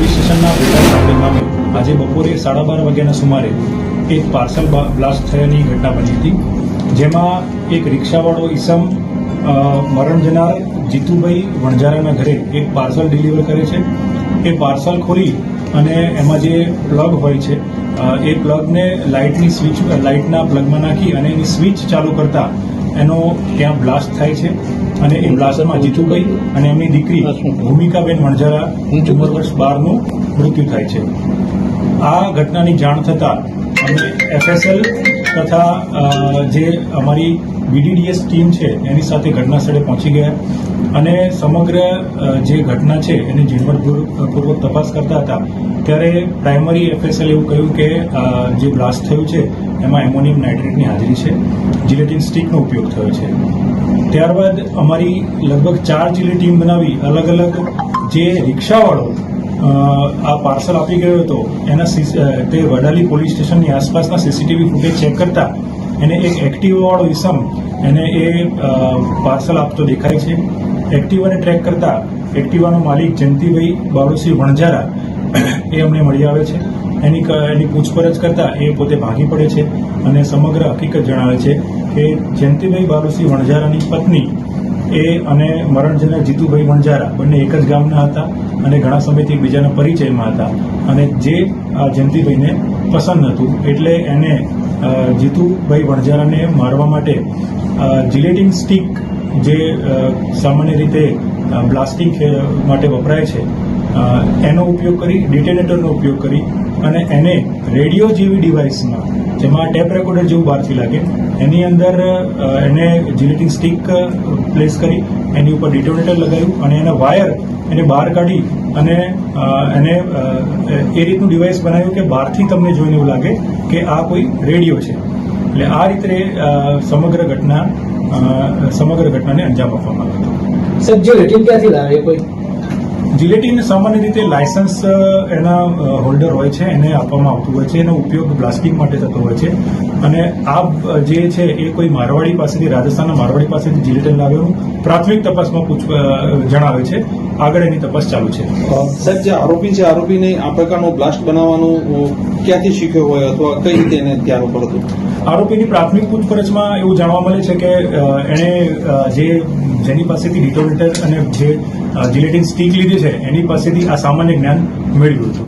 Police સ્ટેશનના સાંકળી ગામે આજે બપોરે સાડા બાર વાગ્યાના સુમારે એક પાર્સલ બ્લાસ્ટ થયાની ઘટના બની હતી, જેમાં એક રિક્ષાવાળો ઈસમ મરણ જનાર જીતુભાઈ વણઝારાના ઘરે એક પાર્સલ ડિલિવર કરે છે. એ પાર્સલ ખોલી અને એમાં જે પ્લગ હોય છે એ પ્લગને લાઇટની સ્વિચ લાઇટના પ્લગમાં નાખી અને એની સ્વિચ ચાલુ કરતા એનો ત્યાં બ્લાસ્ટ થાય છે અને એ બ્લાસ્ટમાં જીતુભાઈ અને એમની દીકરી ભૂમિકાબેન વણઝારા ઉંમર વર્ષ બારનું મૃત્યુ થાય છે. આ ઘટનાની જાણ થતાં અમે એફએસએલ તથા જે અમારી બીડીડીએસ ટીમ છે એની સાથે ઘટના સ્થળે પહોંચી ગયા અને સમગ્ર જે ઘટના છે એની ઝીણવટપૂર્વક તપાસ કરતા હતા. ત્યારે પ્રાઇમરી એફએસએલ એવું કહ્યું કે જે બ્લાસ્ટ થયું છે એમાં એમોનિયમ નાઇટ્રેટની હાજરી છે. જિલેટિન સ્ટીકનો ઉપયોગ થયો છે. ત્યારબાદ અમારી લગભગ ચાર જિલ્લી ટીમ બનાવી અલગ અલગ જે રિક્ષાવાળો આ પાર્સલ આપી ગયો હતો, એના તે વડાલી પોલીસ સ્ટેશનની આસપાસના સીસીટીવી ફૂટેજ ચેક કરતા એને એક એક્ટિવાવાળો ઈસમ એને એ પાર્સલ આપતો દેખાય છે. એક્ટિવાને ટ્રેક કરતા એક્ટિવાનો માલિક જયંતિભાઈ બાળુસિંહ વણઝારા એ અમને મળી આવે છે. એની એની પૂછપરછ કરતા એ પોતે ભાગી પડે છે અને સમગ્ર હકીકત જણાવે છે કે જયંતિભાઈ બાલુસિંહ વણઝારાની પત્ની એ અને મરણજના જીતુભાઈ વણઝારા બંને એક જ ગામના હતા અને ઘણા સમયથી એકબીજાના પરિચયમાં હતા. અને જે આ જયંતિભાઈને પસંદ હતું એટલે એને જીતુભાઈ વણઝારાને મારવા માટે જિલેટિંગ સ્ટીક જે સામાન્ય રીતે બ્લાસ્ટિંગ માટે વપરાય છે એનો ઉપયોગ કરી ડિટેનેટરનો ઉપયોગ કરી અને એને રેડિયો જેવી ડિવાઇસમાં જેમાં ટેપ રેકોર્ડર જેવું બહારથી લાગે, એની અંદર એને જિલેટિન સ્ટીક પ્લેસ કરી, એની ઉપર ડિટોનેટર લગાવ્યું અને એના વાયર એને બહાર કાઢી અને એને એ રીતનું ડિવાઇસ બનાવ્યું કે બહારથી તમને જોઈને એવું લાગે કે આ કોઈ રેડિયો છે. એટલે આ રીતે સમગ્ર ઘટના સમગ્ર ઘટનાને અંજામ આપવામાં આવ્યો હતો. સર, જે રેટિંગ ક્યાંથી લાવે કોઈ? જિલેટિન સામાન્ય રીતે લાયસન્સ એના હોલ્ડર હોય છે એને આપવામાં આવતું હોય છે એનો ઉપયોગ બ્લાસ્ટિંગ માટે થતો હોય છે. અને આ જે છે એ કોઈ મારવાડી પાસેથી રાજસ્થાનના મારવાડી પાસેથી જિલેટીન લાવ્યું પ્રાથમિક તપાસમાં પૂછ જણાવે છે. આગળ એની તપાસ ચાલુ છે. સાહેબ જે આરોપી છે આરોપીને આ પ્રકારનો બ્લાસ્ટ બનાવવાનું ક્યાંથી શીખ્યો હોય અથવા કઈ રીતે એને ત્યાં ઉપર હતું? આરોપીની પ્રાથમિક પૂછપરછમાં એવું જાણવા મળે છે કે એણે જે જેની પાસેથી ડિટોનેટર અને જે જિલેટિન સ્ટીક લીધી છે, એની પાસેથી આ સામાન્ય જ્ઞાન મેળવ્યું હતું.